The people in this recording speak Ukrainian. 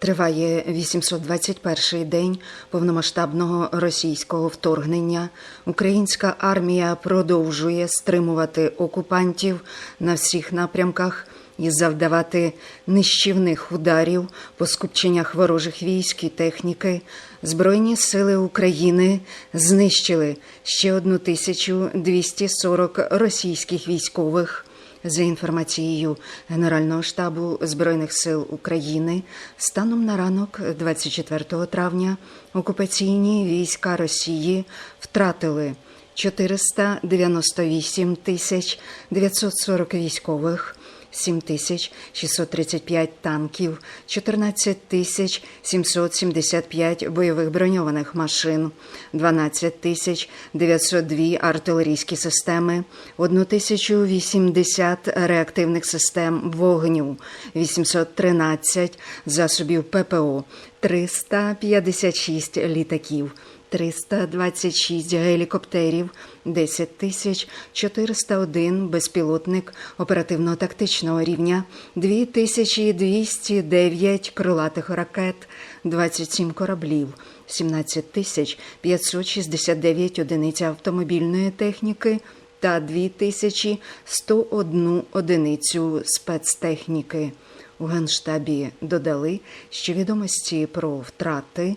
Триває 821-й день повномасштабного російського вторгнення. Українська армія продовжує стримувати окупантів на всіх напрямках і завдавати нищівних ударів по скупченнях ворожих військ і техніки. Збройні сили України знищили ще 1240 російських військових. За інформацією Генерального штабу Збройних сил України, станом на ранок 24 травня окупаційні війська Росії втратили 498 тисяч 940 військових, 7 тисяч 635 танків, 14 тисяч 775 бойових броньованих машин, 12 тисяч 902 артилерійські системи, 1080 реактивних систем вогню, 813 засобів ППО, 356 літаків. 326 гелікоптерів, 10 тисяч 401 безпілотник оперативно-тактичного рівня, 2209 крилатих ракет, 27 кораблів, 17 тисяч 569 одиниць автомобільної техніки та 2101 одиницю спецтехніки. У Генштабі додали, що відомості про втрати